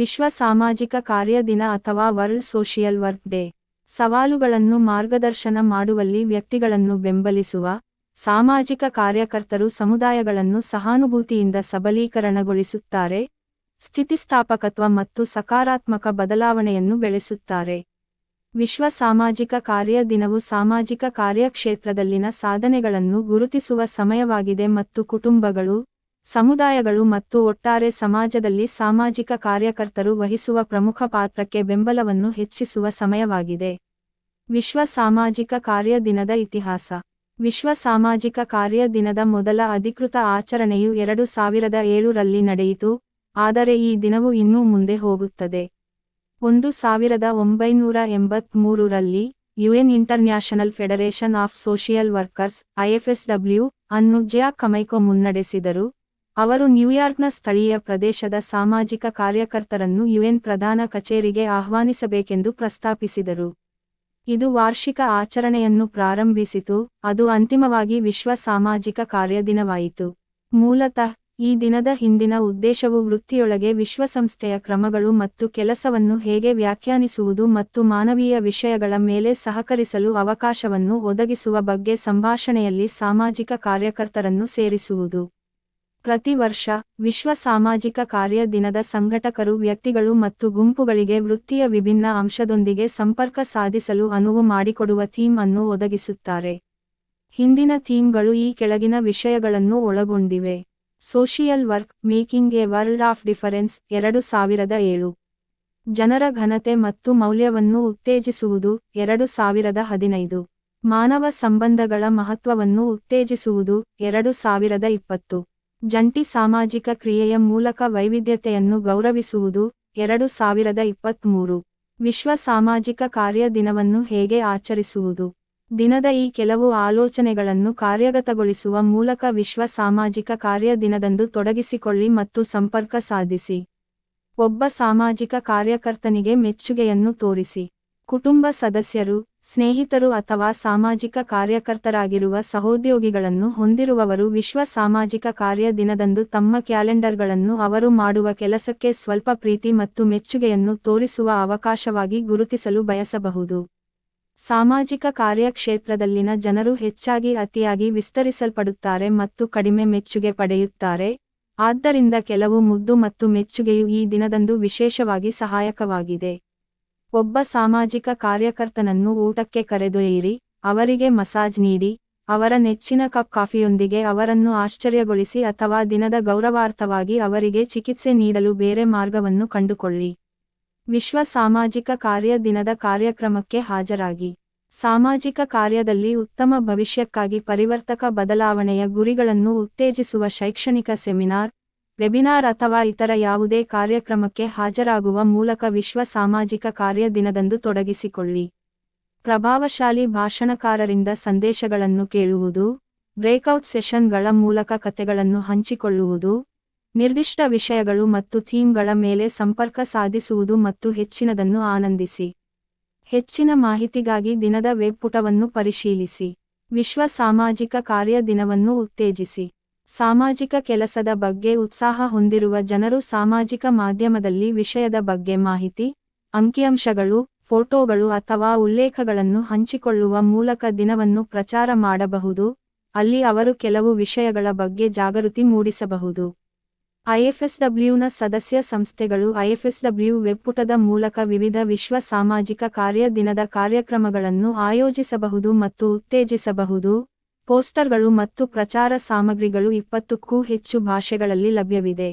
ವಿಶ್ವ ಸಾಮಾಜಿಕ ಕಾರ್ಯ ದಿನ ಅಥವಾ ವರ್ಲ್ಡ್ ಸೋಷಿಯಲ್ ವರ್ಕ್ ಡೇ. ಸವಾಲುಗಳನ್ನು ಮಾರ್ಗದರ್ಶನ ಮಾಡುವಲ್ಲಿ ವ್ಯಕ್ತಿಗಳನ್ನು ಬೆಂಬಲಿಸುವ, ಸಾಮಾಜಿಕ ಕಾರ್ಯಕರ್ತರು ಸಮುದಾಯಗಳನ್ನು ಸಹಾನುಭೂತಿಯಿಂದ ಸಬಲೀಕರಣಗೊಳಿಸುತ್ತಾರೆ, ಸ್ಥಿತಿಸ್ಥಾಪಕತ್ವ ಮತ್ತು ಸಕಾರಾತ್ಮಕ ಬದಲಾವಣೆಯನ್ನು ಬೆಳೆಸುತ್ತಾರೆ. ವಿಶ್ವ ಸಾಮಾಜಿಕ ಕಾರ್ಯ ದಿನವು ಸಾಮಾಜಿಕ ಕಾರ್ಯಕ್ಷೇತ್ರದಲ್ಲಿನ ಸಾಧನೆಗಳನ್ನು ಗುರುತಿಸುವ ಸಮಯವಾಗಿದೆ ಮತ್ತು ಕುಟುಂಬಗಳು ಸಮುದಾಯಗಳು ಮತ್ತು ಒಟ್ಟಾರೆ ಸಮಾಜದಲ್ಲಿ ಸಾಮಾಜಿಕ ಕಾರ್ಯಕರ್ತರು ವಹಿಸುವ ಪ್ರಮುಖ ಪಾತ್ರಕ್ಕೆ ಬೆಂಬಲವನ್ನು ಹೆಚ್ಚಿಸುವ ಸಮಯವಾಗಿದೆ. ವಿಶ್ವ ಸಾಮಾಜಿಕ ಕಾರ್ಯ ದಿನದ ಇತಿಹಾಸ. ವಿಶ್ವ ಸಾಮಾಜಿಕ ಕಾರ್ಯ ದಿನದ ಮೊದಲ ಅಧಿಕೃತ ಆಚರಣೆಯು ಎರಡು ಸಾವಿರದ ಏಳರಲ್ಲಿ ನಡೆಯಿತು, ಆದರೆ ಈ ದಿನವು ಇನ್ನೂ ಮುಂದೆ ಹೋಗುತ್ತದೆ. ಒಂದು ಸಾವಿರದ ಒಂಬೈನೂರ ಎಂಬತ್ಮೂರರಲ್ಲಿ UN international federation of social workers IFSW ಅನ್ನು ಜಯಾ ಕಮೈಕೊ ಮುನ್ನಡೆಸಿದರು. ಅವರು ನ್ಯೂಯಾರ್ಕ್ನ ಸ್ಥಳೀಯ ಪ್ರದೇಶದ ಸಾಮಾಜಿಕ ಕಾರ್ಯಕರ್ತರನ್ನು ಯುಎನ್ ಪ್ರಧಾನ ಕಚೇರಿಗೆ ಆಹ್ವಾನಿಸಬೇಕೆಂದು ಪ್ರಸ್ತಾಪಿಸಿದರು. ಇದು ವಾರ್ಷಿಕ ಆಚರಣೆಯನ್ನು ಪ್ರಾರಂಭಿಸಿತು, ಅದು ಅಂತಿಮವಾಗಿ ವಿಶ್ವ ಸಾಮಾಜಿಕ ಕಾರ್ಯದಿನವಾಯಿತು. ಮೂಲತಃ, ಈ ದಿನದ ಹಿಂದಿನ ಉದ್ದೇಶವು ವೃತ್ತಿಯೊಳಗೆ ವಿಶ್ವಸಂಸ್ಥೆಯ ಕ್ರಮಗಳು ಮತ್ತು ಕೆಲಸವನ್ನು ಹೇಗೆ ವ್ಯಾಖ್ಯಾನಿಸುವುದು ಮತ್ತು ಮಾನವೀಯ ವಿಷಯಗಳ ಮೇಲೆ ಸಹಕರಿಸಲು ಅವಕಾಶವನ್ನು ಒದಗಿಸುವ ಬಗ್ಗೆ ಸಂಭಾಷಣೆಯಲ್ಲಿ ಸಾಮಾಜಿಕ ಕಾರ್ಯಕರ್ತರನ್ನು ಸೇರಿಸುವುದು. ಪ್ರತಿ ವರ್ಷ ವಿಶ್ವ ಸಾಮಾಜಿಕ ಕಾರ್ಯ ದಿನದ ಸಂಘಟಕರು ವ್ಯಕ್ತಿಗಳು ಮತ್ತು ಗುಂಪುಗಳಿಗೆ ವೃತ್ತಿಯ ವಿಭಿನ್ನ ಅಂಶದೊಂದಿಗೆ ಸಂಪರ್ಕ ಸಾಧಿಸಲು ಅನುವು ಮಾಡಿಕೊಡುವ ಥೀಮ್ ಅನ್ನು ಒದಗಿಸುತ್ತಾರೆ. ಹಿಂದಿನ ಥೀಮ್ಗಳು ಈ ಕೆಳಗಿನ ವಿಷಯಗಳನ್ನು ಒಳಗೊಂಡಿವೆ. Social work making a world of difference ಎರಡು ಸಾವಿರದ ಏಳು. ಜನರ ಘನತೆ ಮತ್ತು ಮೌಲ್ಯವನ್ನು ಉತ್ತೇಜಿಸುವುದು ಎರಡು ಸಾವಿರದ ಹದಿನೈದು. ಮಾನವ ಸಂಬಂಧಗಳ ಮಹತ್ವವನ್ನು ಉತ್ತೇಜಿಸುವುದು ಎರಡು ಸಾವಿರದ ಇಪ್ಪತ್ತು. ಜಂಟಿ ಸಾಮಾಜಿಕ ಕ್ರಿಯೆಯ ಮೂಲಕ ವೈವಿಧ್ಯತೆಯನ್ನು ಗೌರವಿಸುವುದು, ಎರಡು ಸಾವಿರದ ಇಪ್ಪತ್ತ್ಮೂರು ವಿಶ್ವ ಸಾಮಾಜಿಕ ಕಾರ್ಯ ದಿನವನ್ನು ಹೇಗೆ ಆಚರಿಸುವುದು? ದಿನದ ಈ ಕೆಲವು ಆಲೋಚನೆಗಳನ್ನು ಕಾರ್ಯಗತಗೊಳಿಸುವ ಮೂಲಕ ವಿಶ್ವ ಸಾಮಾಜಿಕ ಕಾರ್ಯ ದಿನದಂದು ತೊಡಗಿಸಿಕೊಳ್ಳಿ ಮತ್ತು ಸಂಪರ್ಕ ಸಾಧಿಸಿ. ಒಬ್ಬ ಸಾಮಾಜಿಕ ಕಾರ್ಯಕರ್ತನಿಗೆ ಮೆಚ್ಚುಗೆಯನ್ನು ತೋರಿಸಿ. ಕುಟುಂಬ ಸದಸ್ಯರು ಸ್ನೇಹಿತರು ಅಥವಾ ಸಾಮಾಜಿಕ ಕಾರ್ಯಕರ್ತರಾಗಿರುವ ಸಹೋದ್ಯೋಗಿಗಳನ್ನು ಹೊಂದಿರುವವರು ವಿಶ್ವ ಸಾಮಾಜಿಕ ಕಾರ್ಯ ದಿನದಂದು ತಮ್ಮ ಕ್ಯಾಲೆಂಡರ್ಗಳನ್ನು ಅವರು ಮಾಡುವ ಕೆಲಸಕ್ಕೆ ಸ್ವಲ್ಪ ಪ್ರೀತಿ ಮತ್ತು ಮೆಚ್ಚುಗೆಯನ್ನು ತೋರಿಸುವ ಅವಕಾಶವಾಗಿ ಗುರುತಿಸಲು ಬಯಸಬಹುದು. ಸಾಮಾಜಿಕ ಕಾರ್ಯಕ್ಷೇತ್ರದಲ್ಲಿನ ಜನರು ಹೆಚ್ಚಾಗಿ ಅತಿಯಾಗಿ ವಿಸ್ತರಿಸಲ್ಪಡುತ್ತಾರೆ ಮತ್ತು ಕಡಿಮೆ ಮೆಚ್ಚುಗೆ ಪಡೆಯುತ್ತಾರೆ. ಆದ್ದರಿಂದ ಕೆಲವು ಮುದ್ದು ಮತ್ತು ಮೆಚ್ಚುಗೆಯು ಈ ದಿನದಂದು ವಿಶೇಷವಾಗಿ ಸಹಾಯಕವಾಗಿದೆ. ಒಬ್ಬ ಸಾಮಾಜಿಕ ಕಾರ್ಯಕರ್ತನನ್ನು ಊಟಕ್ಕೆ ಕರೆದೊಯ್ಯಿರಿ, ಅವರಿಗೆ ಮಸಾಜ್ ನೀಡಿ, ಅವರ ನೆಚ್ಚಿನ ಕಪ್ ಕಾಫಿಯೊಂದಿಗೆ ಅವರನ್ನು ಆಶ್ಚರ್ಯಗೊಳಿಸಿ ಅಥವಾ ದಿನದ ಗೌರವಾರ್ಥವಾಗಿ ಅವರಿಗೆ ಚಿಕಿತ್ಸೆ ನೀಡಲು ಬೇರೆ ಮಾರ್ಗವನ್ನು ಕಂಡುಕೊಳ್ಳಿ. ವಿಶ್ವ ಸಾಮಾಜಿಕ ಕಾರ್ಯ ದಿನದ ಕಾರ್ಯಕ್ರಮಕ್ಕೆ ಹಾಜರಾಗಿ. ಸಾಮಾಜಿಕ ಕಾರ್ಯದಲ್ಲಿ ಉತ್ತಮ ಭವಿಷ್ಯಕ್ಕಾಗಿ ಪರಿವರ್ತಕ ಬದಲಾವಣೆಯ ಗುರಿಗಳನ್ನು ಉತ್ತೇಜಿಸುವ ಶೈಕ್ಷಣಿಕ ಸೆಮಿನಾರ್ ವೆಬಿನಾರ್ ಅಥವಾ ಇತರ ಯಾವುದೇ ಕಾರ್ಯಕ್ರಮಕ್ಕೆ ಹಾಜರಾಗುವ ಮೂಲಕ ವಿಶ್ವ ಸಾಮಾಜಿಕ ಕಾರ್ಯ ದಿನದಂದು ತೊಡಗಿಸಿಕೊಳ್ಳಿ. ಪ್ರಭಾವಶಾಲಿ ಭಾಷಣಕಾರರಿಂದ ಸಂದೇಶಗಳನ್ನು ಕೇಳುವುದು, ಬ್ರೇಕ್ಔಟ್ ಸೆಷನ್ಗಳ ಮೂಲಕ ಕಥೆಗಳನ್ನು ಹಂಚಿಕೊಳ್ಳುವುದು, ನಿರ್ದಿಷ್ಟ ವಿಷಯಗಳು ಮತ್ತು ಥೀಮ್ಗಳ ಮೇಲೆ ಸಂಪರ್ಕ ಸಾಧಿಸುವುದು ಮತ್ತು ಹೆಚ್ಚಿನದನ್ನು ಆನಂದಿಸಿ. ಹೆಚ್ಚಿನ ಮಾಹಿತಿಗಾಗಿ ದಿನದ ವೆಬ್ ಪುಟವನ್ನು ಪರಿಶೀಲಿಸಿ. ವಿಶ್ವ ಸಾಮಾಜಿಕ ಕಾರ್ಯ ದಿನವನ್ನು ಉತ್ತೇಜಿಸಿ. ಸಾಮಾಜಿಕ ಕೆಲಸದ ಬಗ್ಗೆ ಉತ್ಸಾಹ ಹೊಂದಿರುವ ಜನರು ಸಾಮಾಜಿಕ ಮಾಧ್ಯಮದಲ್ಲಿ ವಿಷಯದ ಬಗ್ಗೆ ಮಾಹಿತಿ, ಅಂಕಿಅಂಶಗಳು, ಫೋಟೋಗಳು ಅಥವಾ ಉಲ್ಲೇಖಗಳನ್ನು ಹಂಚಿಕೊಳ್ಳುವ ಮೂಲಕ ದಿನವನ್ನು ಪ್ರಚಾರ ಮಾಡಬಹುದು, ಅಲ್ಲಿ ಅವರು ಕೆಲವು ವಿಷಯಗಳ ಬಗ್ಗೆ ಜಾಗೃತಿ ಮೂಡಿಸಬಹುದು. ಐಎಫ್ಎಸ್ಡಬ್ಲ್ಯೂನ ಸದಸ್ಯ ಸಂಸ್ಥೆಗಳು ಐಎಫ್ಎಸ್ಡಬ್ಲ್ಯೂ ವೆಬ್ಪುಟದ ಮೂಲಕ ವಿವಿಧ ವಿಶ್ವ ಸಾಮಾಜಿಕ ಕಾರ್ಯ ದಿನದ ಕಾರ್ಯಕ್ರಮಗಳನ್ನು ಆಯೋಜಿಸಬಹುದು ಮತ್ತು ಉತ್ತೇಜಿಸಬಹುದು. ಪೋಸ್ಟರ್ಗಳು ಮತ್ತು ಪ್ರಚಾರ ಸಾಮಗ್ರಿಗಳು ಇಪ್ಪತ್ತಕ್ಕೂ ಹೆಚ್ಚು ಭಾಷೆಗಳಲ್ಲಿ ಲಭ್ಯವಿದೆ.